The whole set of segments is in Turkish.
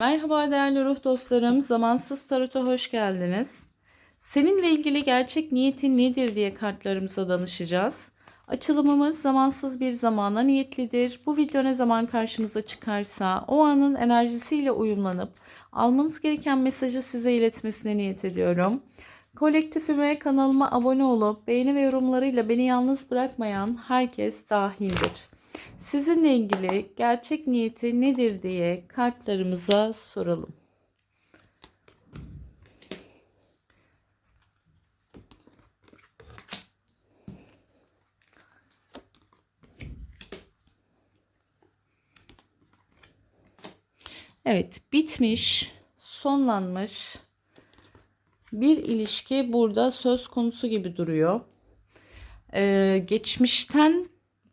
Merhaba değerli ruh dostlarım. Zamansız Tarot'a hoş geldiniz. Seninle ilgili gerçek niyetin nedir diye kartlarımıza danışacağız. Açılımımız zamansız bir zamana niyetlidir. Bu video ne zaman karşınıza çıkarsa o anın enerjisiyle uyumlanıp almanız gereken mesajı size iletmesine niyet ediyorum. Kolektifime kanalıma abone olup beğeni ve yorumlarıyla beni yalnız bırakmayan herkes dahildir. Sizinle ilgili gerçek niyeti nedir diye kartlarımıza soralım. Evet, bitmiş, sonlanmış bir ilişki burada söz konusu gibi duruyor. Ee, geçmişten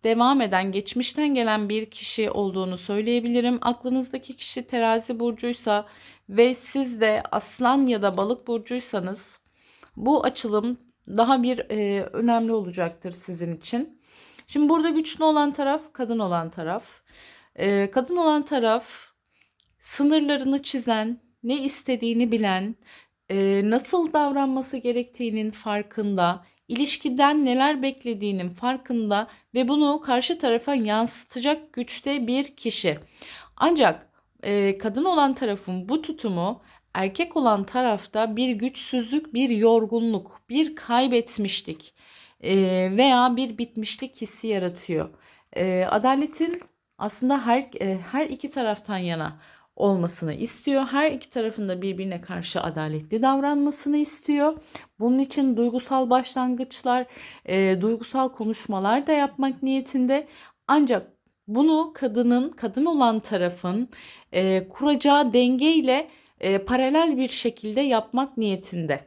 devam eden, geçmişten gelen bir kişi olduğunu söyleyebilirim. Aklınızdaki kişi terazi burcuysa ve siz de aslan ya da balık burcuysanız bu açılım daha bir e, önemli olacaktır sizin için. Şimdi burada güçlü olan taraf kadın olan taraf. E, kadın olan taraf sınırlarını çizen, ne istediğini bilen, e, nasıl davranması gerektiğinin farkında, ilişkiden neler beklediğinin farkında ve bunu karşı tarafa yansıtacak güçte bir kişi. Ancak e, kadın olan tarafın bu tutumu erkek olan tarafta bir güçsüzlük, bir yorgunluk, bir kaybetmişlik e, veya bir bitmişlik hissi yaratıyor. E, adaletin aslında her e, her iki taraftan yana olmasını istiyor. Her iki tarafında birbirine karşı adaletli davranmasını istiyor. Bunun için duygusal başlangıçlar, e, duygusal konuşmalar da yapmak niyetinde. Ancak bunu kadının, kadın olan tarafın e, kuracağı dengeyle e, paralel bir şekilde yapmak niyetinde.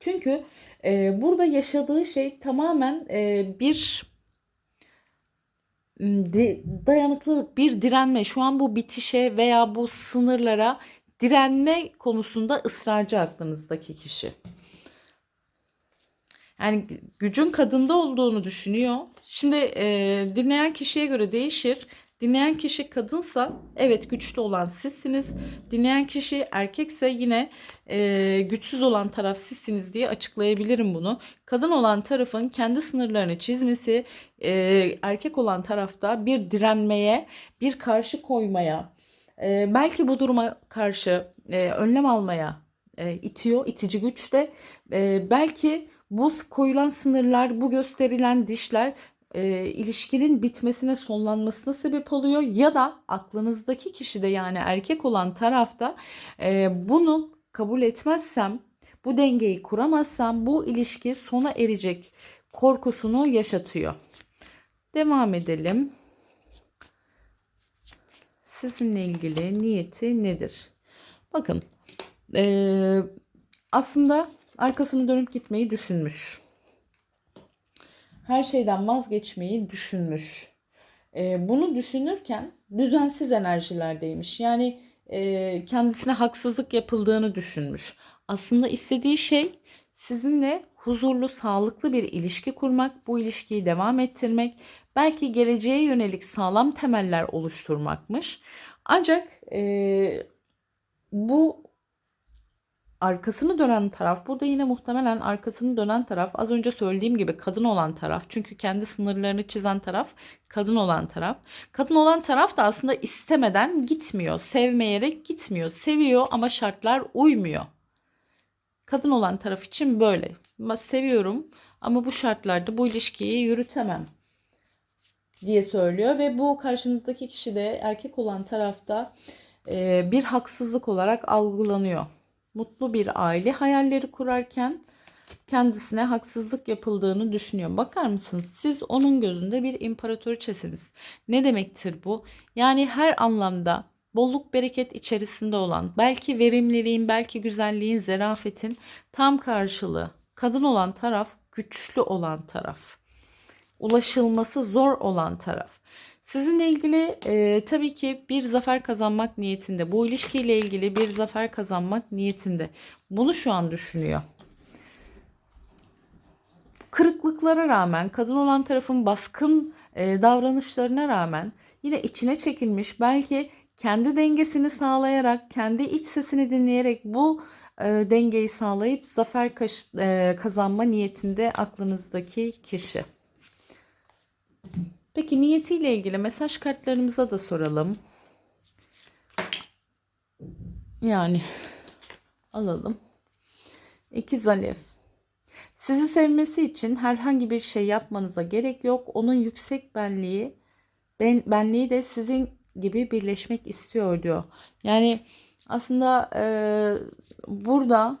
Çünkü e, burada yaşadığı şey tamamen e, bir dayanıklılık, bir direnme. Şu an bu bitişe veya bu sınırlara direnme konusunda ısrarcı aklınızdaki kişi. Yani gücün kadında olduğunu düşünüyor. Şimdi e, dinleyen kişiye göre değişir. Dinleyen kişi kadınsa evet güçlü olan sizsiniz. Dinleyen kişi erkekse yine e, güçsüz olan taraf sizsiniz diye açıklayabilirim bunu. Kadın olan tarafın kendi sınırlarını çizmesi, e, erkek olan tarafta bir direnmeye, bir karşı koymaya, e, belki bu duruma karşı e, önlem almaya e, itiyor, itici güç de. E, belki bu koyulan sınırlar, bu gösterilen dişler e, ilişkinin bitmesine sonlanmasına sebep oluyor ya da aklınızdaki kişi de yani erkek olan tarafta e, bunu kabul etmezsem bu dengeyi kuramazsam bu ilişki sona erecek korkusunu yaşatıyor. Devam edelim. Sizinle ilgili niyeti nedir? Bakın e, aslında arkasını dönüp gitmeyi düşünmüş her şeyden vazgeçmeyi düşünmüş. E, bunu düşünürken düzensiz enerjilerdeymiş. Yani e, kendisine haksızlık yapıldığını düşünmüş. Aslında istediği şey sizinle huzurlu, sağlıklı bir ilişki kurmak, bu ilişkiyi devam ettirmek, belki geleceğe yönelik sağlam temeller oluşturmakmış. Ancak e, bu arkasını dönen taraf burada yine muhtemelen arkasını dönen taraf az önce söylediğim gibi kadın olan taraf. Çünkü kendi sınırlarını çizen taraf kadın olan taraf. Kadın olan taraf da aslında istemeden gitmiyor. Sevmeyerek gitmiyor. Seviyor ama şartlar uymuyor. Kadın olan taraf için böyle. Seviyorum ama bu şartlarda bu ilişkiyi yürütemem diye söylüyor ve bu karşınızdaki kişi de erkek olan tarafta bir haksızlık olarak algılanıyor mutlu bir aile hayalleri kurarken kendisine haksızlık yapıldığını düşünüyor. Bakar mısınız? Siz onun gözünde bir imparatoriçesiniz. Ne demektir bu? Yani her anlamda bolluk bereket içerisinde olan, belki verimliliğin, belki güzelliğin, zerafetin tam karşılığı. Kadın olan taraf, güçlü olan taraf. Ulaşılması zor olan taraf. Sizinle ilgili e, tabii ki bir zafer kazanmak niyetinde. Bu ilişkiyle ilgili bir zafer kazanmak niyetinde. Bunu şu an düşünüyor. Kırıklıklara rağmen, kadın olan tarafın baskın e, davranışlarına rağmen yine içine çekilmiş, belki kendi dengesini sağlayarak, kendi iç sesini dinleyerek bu e, dengeyi sağlayıp zafer kaş- e, kazanma niyetinde aklınızdaki kişi. Peki niyetiyle ilgili mesaj kartlarımıza da soralım. Yani alalım. İkiz Alev. Sizi sevmesi için herhangi bir şey yapmanıza gerek yok. Onun yüksek benliği, ben, benliği de sizin gibi birleşmek istiyor diyor. Yani aslında e, burada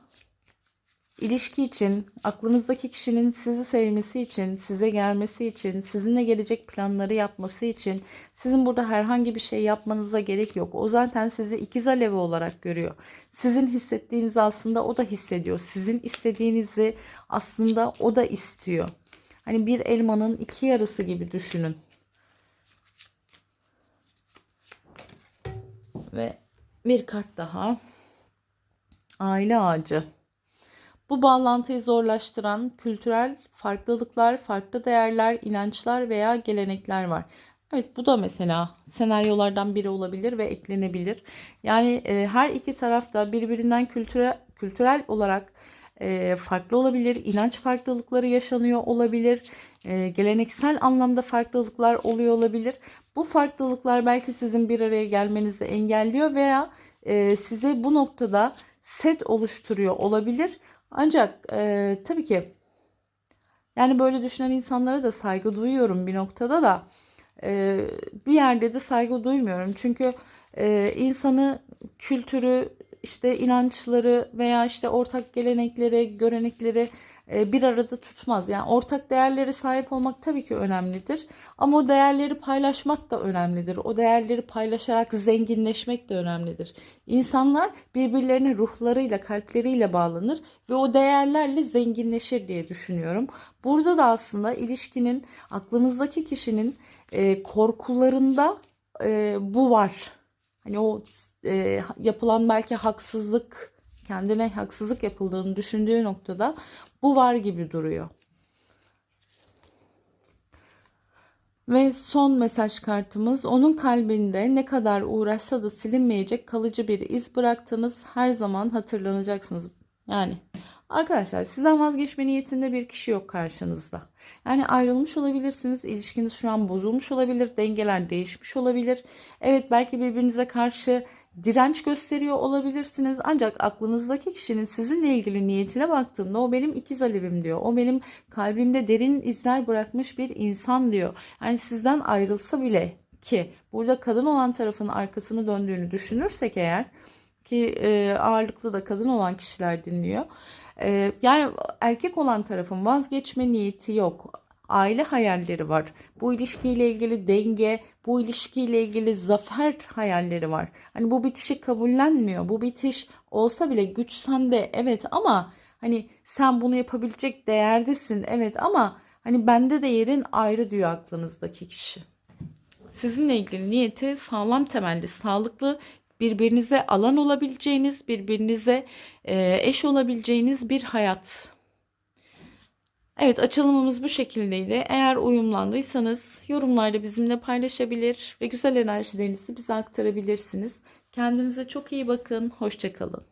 ilişki için, aklınızdaki kişinin sizi sevmesi için, size gelmesi için, sizinle gelecek planları yapması için sizin burada herhangi bir şey yapmanıza gerek yok. O zaten sizi ikiz alevi olarak görüyor. Sizin hissettiğinizi aslında o da hissediyor. Sizin istediğinizi aslında o da istiyor. Hani bir elmanın iki yarısı gibi düşünün. Ve bir kart daha. Aile ağacı. Bu bağlantıyı zorlaştıran kültürel farklılıklar, farklı değerler, inançlar veya gelenekler var. Evet bu da mesela senaryolardan biri olabilir ve eklenebilir. Yani e, her iki tarafta birbirinden kültürel, kültürel olarak e, farklı olabilir, inanç farklılıkları yaşanıyor olabilir, e, geleneksel anlamda farklılıklar oluyor olabilir. Bu farklılıklar belki sizin bir araya gelmenizi engelliyor veya e, size bu noktada set oluşturuyor olabilir. Ancak e, tabii ki yani böyle düşünen insanlara da saygı duyuyorum bir noktada da e, bir yerde de saygı duymuyorum. Çünkü e, insanı kültürü işte inançları veya işte ortak gelenekleri, görenekleri bir arada tutmaz. Yani ortak değerlere sahip olmak tabii ki önemlidir. Ama o değerleri paylaşmak da önemlidir. O değerleri paylaşarak zenginleşmek de önemlidir. İnsanlar birbirlerine ruhlarıyla, kalpleriyle bağlanır ve o değerlerle zenginleşir diye düşünüyorum. Burada da aslında ilişkinin aklınızdaki kişinin e, korkularında e, bu var. Hani o e, yapılan belki haksızlık, kendine haksızlık yapıldığını düşündüğü noktada bu var gibi duruyor. Ve son mesaj kartımız onun kalbinde ne kadar uğraşsa da silinmeyecek kalıcı bir iz bıraktınız. Her zaman hatırlanacaksınız. Yani arkadaşlar sizden vazgeçme niyetinde bir kişi yok karşınızda. Yani ayrılmış olabilirsiniz. ilişkiniz şu an bozulmuş olabilir. Dengeler değişmiş olabilir. Evet belki birbirinize karşı direnç gösteriyor olabilirsiniz. Ancak aklınızdaki kişinin sizinle ilgili niyetine baktığımda o benim ikiz alevim diyor. O benim kalbimde derin izler bırakmış bir insan diyor. Yani sizden ayrılsa bile ki burada kadın olan tarafın arkasını döndüğünü düşünürsek eğer ki e, ağırlıklı da kadın olan kişiler dinliyor. E, yani erkek olan tarafın vazgeçme niyeti yok aile hayalleri var. Bu ilişkiyle ilgili denge, bu ilişkiyle ilgili zafer hayalleri var. Hani bu bitişi kabullenmiyor. Bu bitiş olsa bile güç sende evet ama hani sen bunu yapabilecek değerdesin evet ama hani bende de yerin ayrı diyor aklınızdaki kişi. Sizinle ilgili niyeti sağlam temelli, sağlıklı birbirinize alan olabileceğiniz, birbirinize eş olabileceğiniz bir hayat Evet açılımımız bu şekildeydi. Eğer uyumlandıysanız yorumlarda bizimle paylaşabilir ve güzel enerjilerinizi bize aktarabilirsiniz. Kendinize çok iyi bakın. Hoşçakalın.